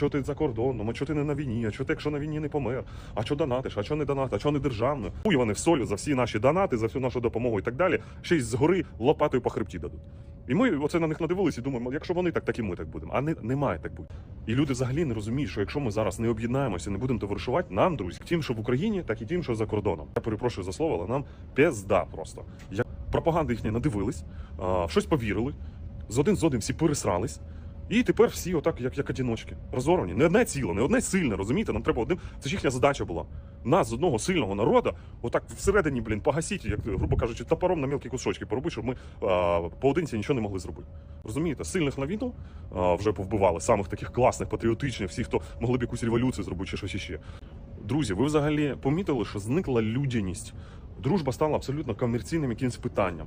Що ти за кордоном, а що ти не на війні, а що ти, якщо на війні не помер, а що донатиш, а що не донатиш, а що не державно. Хуй вони в солю за всі наші донати, за всю нашу допомогу і так далі. Ще й згори лопатою по хребті дадуть. І ми оце на них надивилися і думаємо, якщо вони так, так і ми так будемо. А не, не має так бути. І люди взагалі не розуміють, що якщо ми зараз не об'єднаємося, не будемо товаришувати, нам, друзі, тим, що в Україні, так і тим, що за кордоном. Я перепрошую за слово, але нам пізда просто. Я пропаганди їхні надивились, а, щось повірили, з один з одним всі пересрались. І тепер всі отак, як, як одіночки, розорвані. Не одне ціле, не одне сильне, розумієте? Нам треба одним. Це ж їхня задача була. Нас з одного сильного народу, отак всередині, блін, погасіть, як грубо кажучи, топором на мілкі кусочки поробити, щоб ми а, поодинці нічого не могли зробити. Розумієте, сильних на війну а, вже повбивали, самих таких класних, патріотичних, всіх, хто могли б якусь революцію зробити чи щось іще. Друзі, ви взагалі помітили, що зникла людяність. Дружба стала абсолютно комерційним якимось питанням.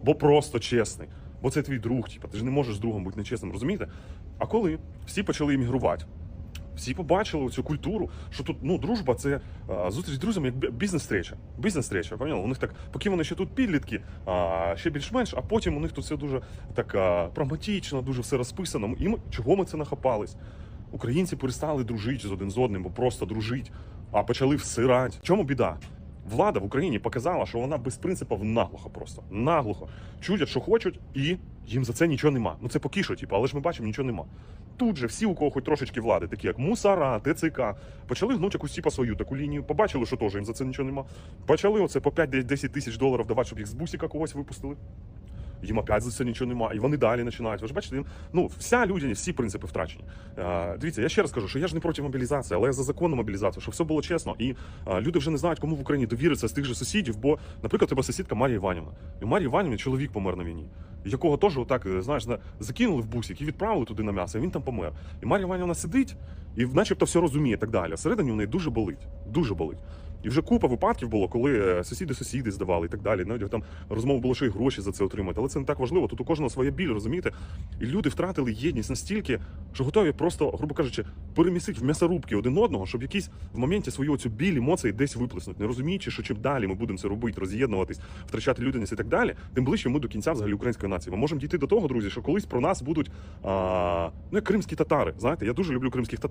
бо просто чесний. Бо це твій друг, типу, ти ж не можеш з другом бути нечесним, розумієте? А коли всі почали іммігрувати, всі побачили цю культуру, що тут ну дружба це а, зустріч з друзями як бізнес-стреча. Бізнес-стреча, поняли? У них так, поки вони ще тут підлітки, а, ще більш-менш, а потім у них тут все дуже так а, прагматично, дуже все розписано. І ми чого ми це нахапались? Українці перестали дружити з один з одним, бо просто дружить, а почали всирати. Чому біда? Влада в Україні показала, що вона без принципів наглухо просто. Наглухо. Чудять, що хочуть, і їм за це нічого нема. Ну це поки що, типу, але ж ми бачимо, нічого нема. Тут же всі, у кого хоч трошечки влади, такі як Мусара, ТЦК, почали гнути якусь типу, свою таку лінію, побачили, що теж їм за це нічого нема. Почали оце по 5-10 тисяч доларів давати, щоб їх з бусіка когось випустили. Їм опять за це нічого немає, і вони далі починають. Ви ж бачите, їм, ну вся людяність, всі принципи втрачені. Е, дивіться, я ще раз кажу, що я ж не проти мобілізації, але я за законну мобілізацію, щоб все було чесно. І е, люди вже не знають, кому в Україні довіритися з тих же сусідів. Бо, наприклад, тебе сусідка Марія Іванівна. І Марія Іванівні чоловік помер на війні, якого теж отак, е, знаєш, на- закинули в бусик і відправили туди на м'ясо. і Він там помер. І Марія Іванівна сидить і, начебто, все розуміє так далі. Всередині в неї дуже болить. Дуже болить. І вже купа випадків було, коли е, сусіди сусіди здавали і так далі. Навіть там розмова було, що і гроші за це отримати. Але це не так важливо. Тут у кожного своя біль, розумієте? І люди втратили єдність настільки, що готові просто, грубо кажучи, перемістити в м'ясорубки один одного, щоб якісь в моменті свою цю біль, емоції десь виплеснути. Не розуміючи, що чим далі ми будемо це робити, роз'єднуватись, втрачати людяність і так далі, тим ближче ми до кінця взагалі української нації. Ми можемо дійти до того, друзі, що колись про нас будуть а, ну, кримські татари. Знаєте, я дуже люблю кримських татар.